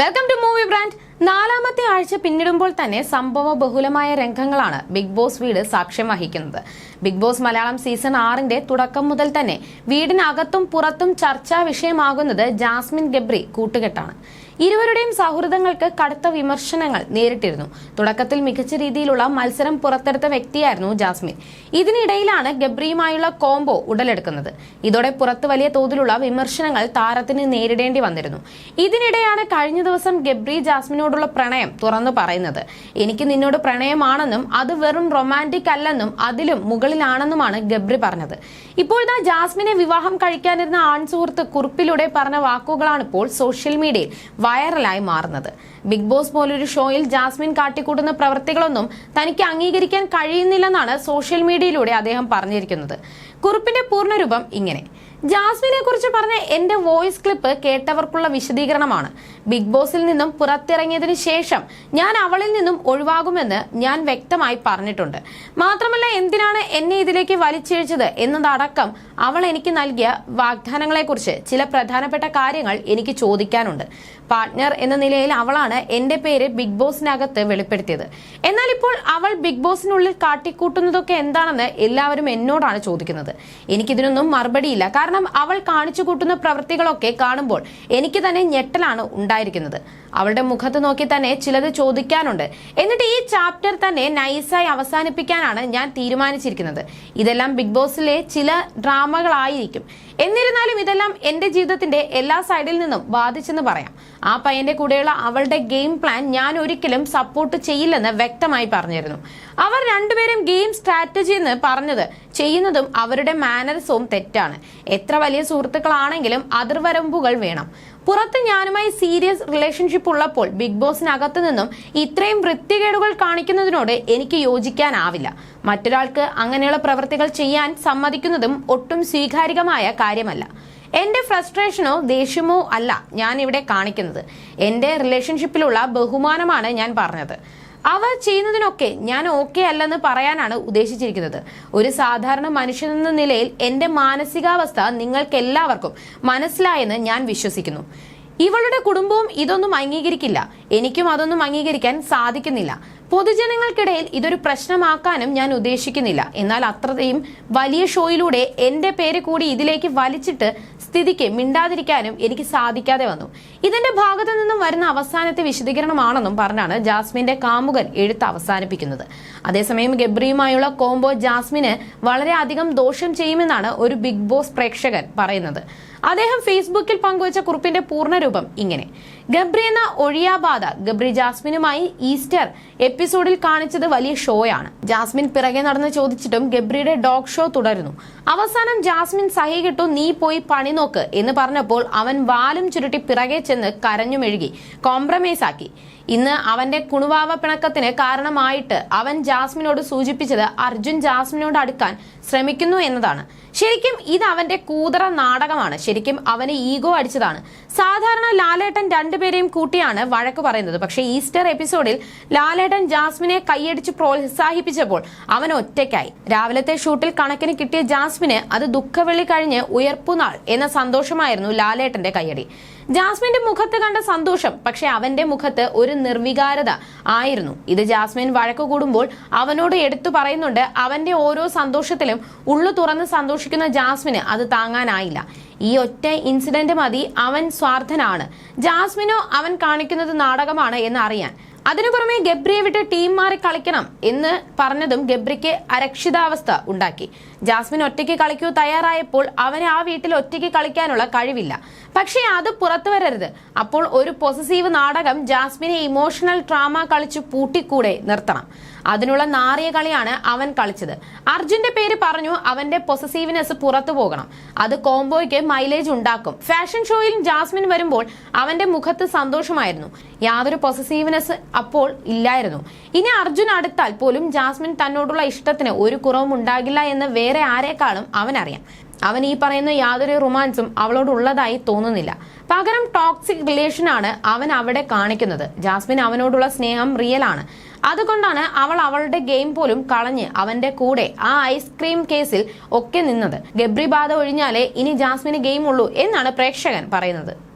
Welcome to movie brand നാലാമത്തെ ആഴ്ച പിന്നിടുമ്പോൾ തന്നെ സംഭവ ബഹുലമായ രംഗങ്ങളാണ് ബിഗ് ബോസ് വീട് സാക്ഷ്യം വഹിക്കുന്നത്. ബിഗ് ബോസ് മലയാളം സീസൺ ആറിന്റെ തുടക്കം മുതൽ തന്നെ വീടിനകത്തും പുറത്തും ചർച്ചാ വിഷയമാകുന്നത് ജാസ്മിൻ ഗബ്രി കൂട്ടുകെട്ടാണ്. ഇരുവരുടെയും സൗഹൃദങ്ങൾക്ക് കടുത്ത വിമർശനങ്ങൾ നേരിട്ടിരുന്നു. തുടക്കത്തിൽ മികച്ച രീതിയിലുള്ള മത്സരം പുറത്തെടുത്ത വ്യക്തിയായിരുന്നു ജാസ്മിൻ. ഇതിനിടയിലാണ് ഗബ്രിയുമായുള്ള കോംബോ ഉടലെടുക്കുന്നത്. ഇതോടെ പുറത്ത് വലിയ തോതിലുള്ള വിമർശനങ്ങൾ താരത്തിന് നേരിടേണ്ടി വന്നിരുന്നു. ഇതിനിടെയാണ് കഴിഞ്ഞ ദിവസം ഗബ്രി ജാസ്മിനോടുള്ള പ്രണയം തുറന്നു പറയുന്നത്. എനിക്ക് നിന്നോട് പ്രണയമാണെന്നും അത് വെറും റൊമാന്റിക് അല്ലെന്നും അതിലും മുകളിലാണെന്നുമാണ് ഗബ്രി പറഞ്ഞത്. ഇപ്പോഴത്തെ ജാസ്മിനെ വിവാഹം കഴിക്കാനിരുന്ന ആൺസുഹൃത്ത് കുറിപ്പിലൂടെ പറഞ്ഞ വാക്കുകളാണ് ഇപ്പോൾ സോഷ്യൽ മീഡിയയിൽ വൈറലായി മാറുന്നത്. ബിഗ് ബോസ് പോലൊരു ഷോയിൽ ജാസ്മിൻ കാട്ടിക്കൂട്ടുന്ന പ്രവൃത്തികളൊന്നും തനിക്ക് അംഗീകരിക്കാൻ കഴിയുന്നില്ലെന്നാണ് സോഷ്യൽ മീഡിയയിലൂടെ അദ്ദേഹം പറഞ്ഞിരിക്കുന്നത്. കുറിപ്പിന്റെ പൂർണരൂപം ഇങ്ങനെ. ജാസ്മിനെ കുറിച്ച് പറഞ്ഞ എന്റെ വോയിസ് ക്ലിപ്പ് കേട്ടവർക്കുള്ള വിശദീകരണമാണ്. ബിഗ് ബോസിൽ നിന്നും പുറത്തിറങ്ങിയതിനു ശേഷം ഞാൻ അവളിൽ നിന്നും ഒഴിവാകുമെന്ന് ഞാൻ വ്യക്തമായി പറഞ്ഞിട്ടുണ്ട്. മാത്രമല്ല എന്തിനാണ് എന്നെ ഇതിലേക്ക് വലിച്ചിഴച്ചത് എന്നതടക്കം അവൾ എനിക്ക് നൽകിയ വാഗ്ദാനങ്ങളെ കുറിച്ച് ചില പ്രധാനപ്പെട്ട കാര്യങ്ങൾ എനിക്ക് ചോദിക്കാനുണ്ട്. പാർട്ട്ണർ എന്ന നിലയിൽ അവളാണ് എന്റെ പേര് ബിഗ് ബോസിനകത്ത് വെളിപ്പെടുത്തിയത്. എന്നാൽ ഇപ്പോൾ അവൾ ബിഗ് ബോസിനുള്ളിൽ കാട്ടിക്കൂട്ടുന്നതൊക്കെ എന്താണെന്ന് എല്ലാവരും എന്നോടാണ് ചോദിക്കുന്നത്. എനിക്കിതിനൊന്നും മറുപടിയില്ല. കാരണം അവൾ കാണിച്ചു കൂട്ടുന്ന പ്രവൃത്തികളൊക്കെ കാണുമ്പോൾ എനിക്ക് തന്നെ ഞെട്ടലാണ് ഉണ്ടായിരിക്കുന്നത്. അവളുടെ മുഖത്ത് നോക്കി തന്നെ ചിലത് ചോദിക്കാനുണ്ട്. എന്നിട്ട് ഈ ചാപ്റ്റർ തന്നെ നൈസായി അവസാനിപ്പിക്കാനാണ് ഞാൻ തീരുമാനിച്ചിരിക്കുന്നത്. ഇതെല്ലാം ബിഗ് ബോസിലെ ചില ഡ്രാമകളായിരിക്കും എന്നിരുന്നാലും ഇതെല്ലാം എന്റെ ജീവിതത്തിന്റെ എല്ലാ സൈഡിൽ നിന്നും ബാധിച്ചെന്ന് പറയാം. ആ പയ്യന്റെ കൂടെയുള്ള അവളുടെ ഗെയിം പ്ലാൻ ഞാൻ ഒരിക്കലും സപ്പോർട്ട് ചെയ്യില്ലെന്ന് വ്യക്തമായി പറഞ്ഞിരുന്നു. അവർ രണ്ടുപേരും ഗെയിം സ്ട്രാറ്റജി എന്ന് പറഞ്ഞത് ചെയ്യുന്നതും അവരുടെ മാനർസവും തെറ്റാണ്. എത്ര വലിയ സുഹൃത്തുക്കളാണെങ്കിലും അതിർവരമ്പുകൾ വേണം. പുറത്ത് ഞാനുമായി സീരിയസ് റിലേഷൻഷിപ്പ് ഉള്ളപ്പോൾ ബിഗ് ബോസിനകത്ത് നിന്നും ഇത്രയും വൃത്തികേടുകൾ കാണിക്കുന്നതിനോട് എനിക്ക് യോജിക്കാനാവില്ല. മറ്റൊരാൾക്ക് അങ്ങനെയുള്ള പ്രവൃത്തികൾ ചെയ്യാൻ സമ്മതിക്കുന്നതും ഒട്ടും സ്വീകാര്യമായ കാര്യമല്ല. എന്റെ ഫ്രസ്ട്രേഷനോ ദേഷ്യമോ അല്ല ഞാൻ ഇവിടെ കാണിക്കുന്നത്. എന്റെ റിലേഷൻഷിപ്പിലുള്ള ബഹുമാനമാണ് ഞാൻ പറഞ്ഞത്. അവർ ചെയ്യുന്നതിനൊക്കെ ഞാൻ ഓക്കെ അല്ലെന്ന് പറയാനാണ് ഉദ്ദേശിച്ചിരിക്കുന്നത്. ഒരു സാധാരണ മനുഷ്യനെന്ന നിലയിൽ എന്റെ മാനസികാവസ്ഥ നിങ്ങൾക്ക് എല്ലാവർക്കും മനസ്സിലായെന്ന് ഞാൻ വിശ്വസിക്കുന്നു. ഇവളുടെ കുടുംബവും ഇതൊന്നും അംഗീകരിക്കില്ല. എനിക്കും അതൊന്നും അംഗീകരിക്കാൻ സാധിക്കുന്നില്ല. പൊതുജനങ്ങൾക്കിടയിൽ ഇതൊരു പ്രശ്നമാക്കാനും ഞാൻ ഉദ്ദേശിക്കുന്നില്ല. എന്നാൽ അത്രയും വലിയ ഷോയിലൂടെ എന്റെ പേര് കൂടി ഇതിലേക്ക് വലിച്ചിട്ട് സ്ഥിതിക്ക് മിണ്ടാതിരിക്കാനും എനിക്ക് സാധിക്കാതെ വന്നു. ഇതിന്റെ ഭാഗത്തു നിന്നും വരുന്ന അവസാനത്തെ വിശദീകരണമാണെന്നും പറഞ്ഞാണ് ജാസ്മിന്റെ കാമുകൻ എഴുത്ത് അവസാനിപ്പിക്കുന്നത്. അതേസമയം ഗബ്രിയുമായുള്ള കോംബോ ജാസ്മിന് വളരെയധികം ദോഷം ചെയ്യുമെന്നാണ് ഒരു ബിഗ് ബോസ് പ്രേക്ഷകൻ പറയുന്നത്. അദ്ദേഹം ഫേസ്ബുക്കിൽ പങ്കുവച്ച കുറിപ്പിന്റെ പൂർണരൂപം ഇങ്ങനെ. ഗബ്രി എന്ന ഒഴിയാബാധ ഗബ്രി ജാസ്മിനുമായി ഈസ്റ്റർ എപ്പിസോഡിൽ കാണിച്ചത് വലിയ ഷോയാണ്. ജാസ്മിൻ പിറകെ നടന്ന് ചോദിച്ചിട്ടും ഗബ്രിയുടെ ഡോഗ് ഷോ തുടരുന്നു. അവസാനം ജാസ്മിൻ സഹി കിട്ടു നീ പോയി പണി നോക്ക് എന്ന് പറഞ്ഞപ്പോൾ അവൻ വാലും ചുരുട്ടി പിറകെ ചെന്ന് കരഞ്ഞു മെഴുകി കോംപ്രമൈസ് ആക്കി ഇന്ന് അവന്റെ കുണുവാവ പിണക്കത്തിന് കാരണമായിട്ട് അവൻ ജാസ്മിനോട് സൂചിപ്പിച്ചത് അർജുൻ ജാസ്മിനോട് അടുക്കാൻ ശ്രമിക്കുന്നു എന്നതാണ്. ശരിക്കും ഇത് അവന്റെ കൂതറ നാടകമാണ്. ശരിക്കും അവന് ഈഗോ അടിച്ചതാണ്. സാധാരണ ലാലേട്ടൻ രണ്ടുപേരെയും കൂട്ടിയാണ് വഴക്ക് പറയുന്നത്. പക്ഷേ ഈസ്റ്റർ എപ്പിസോഡിൽ ലാലേട്ടൻ ജാസ്മിനെ കൈയടിച്ച് പ്രോത്സാഹിപ്പിച്ചപ്പോൾ അവൻ ഒറ്റയ്ക്കായി. രാവിലത്തെ ഷൂട്ടിൽ കണക്കിന് കിട്ടിയ ജാസ്മിന് അത് ദുഃഖവെള്ളി കഴിഞ്ഞ് ഉയർപ്പുനാൾ എന്ന സന്തോഷമായിരുന്നു ലാലേട്ടന്റെ കൈയടി ജാസ്മിന്റെ മുഖത്ത് കണ്ട സന്തോഷം പക്ഷെ അവന്റെ മുഖത്ത് ഒരു നിർവികാരത ആയിരുന്നു. ഇത് ജാസ്മിൻ വഴക്ക് കൂടുമ്പോൾ അവനോട് എടുത്തു പറയുന്നുണ്ട്. അവന്റെ ഓരോ സന്തോഷത്തിലും ഉള്ളു തുറന്ന് സന്തോഷിക്കുന്ന ജാസ്മിന് അത് താങ്ങാനായില്ല. ഈ ഒറ്റ ഇൻസിഡന്റ് മതി അവൻ സ്വാർത്ഥനാണ്. ജാസ്മിനോ അവൻ കാണിക്കുന്നത് നാടകമാണ് എന്ന് അറിയാൻ. അതിനു പുറമെ ഗബ്രിയെ വിട്ട് ടീം മാറി കളിക്കണം എന്ന് പറഞ്ഞതും ഗബ്രിക്ക് അരക്ഷിതാവസ്ഥ ഉണ്ടാക്കി. ജാസ്മിൻ ഒറ്റയ്ക്ക് കളിക്കൂ തയ്യാറായപ്പോൾ അവന് ആ വീട്ടിൽ ഒറ്റയ്ക്ക് കളിക്കാനുള്ള കഴിവില്ല. പക്ഷേ അത് പുറത്തു വരരുത്. അപ്പോൾ ഒരു പൊസസീവ് നാടകം ജാസ്മിനെ ഇമോഷണൽ ഡ്രാമ കളിച്ചു പൂട്ടിക്കൂടെ നിർത്തണം. അതിനുള്ള നാറിയ കളിയാണ് അവൻ കളിച്ചത്. അർജുന്റെ പേര് പറഞ്ഞു അവന്റെ പൊസസീവ്നെസ് പുറത്തു പോകണം. അത് കോംബോയ്ക്ക് മൈലേജ് ഉണ്ടാക്കും. ഫാഷൻ ഷോയിൽ ജാസ്മിൻ വരുമ്പോൾ അവന്റെ മുഖത്ത് സന്തോഷമായിരുന്നു. യാതൊരു പൊസസീവ്നെസ് അപ്പോൾ ഇല്ലായിരുന്നു. ഇനി അർജുൻ അടുത്താൽ പോലും ജാസ്മിൻ തന്നോടുള്ള ഇഷ്ടത്തിന് ഒരു കുറവും ഉണ്ടാകില്ല എന്ന് വേറെ ആരെക്കാളും അവനറിയാം. അവൻ ഈ പറയുന്ന യാതൊരു റൊമാൻസും അവളോടുള്ളതായി തോന്നുന്നില്ല. പകരം ടോക്സിക് റിലേഷൻ ആണ് അവൻ അവിടെ കാണിക്കുന്നത്. ജാസ്മിൻ അവനോടുള്ള സ്നേഹം റിയൽ ആണ്. അതുകൊണ്ടാണ് അവൾ അവളുടെ ഗെയിം പോലും കളഞ്ഞ് അവന്റെ കൂടെ ആ ഐസ്ക്രീം കേസിൽ ഒക്കെ നിന്നത്. ഗബ്രി ബാധ ഒഴിഞ്ഞാലേ ഇനി ജാസ്മിന് ഗെയിം ഉള്ളൂ എന്നാണ് പ്രേക്ഷകൻ പറയുന്നത്.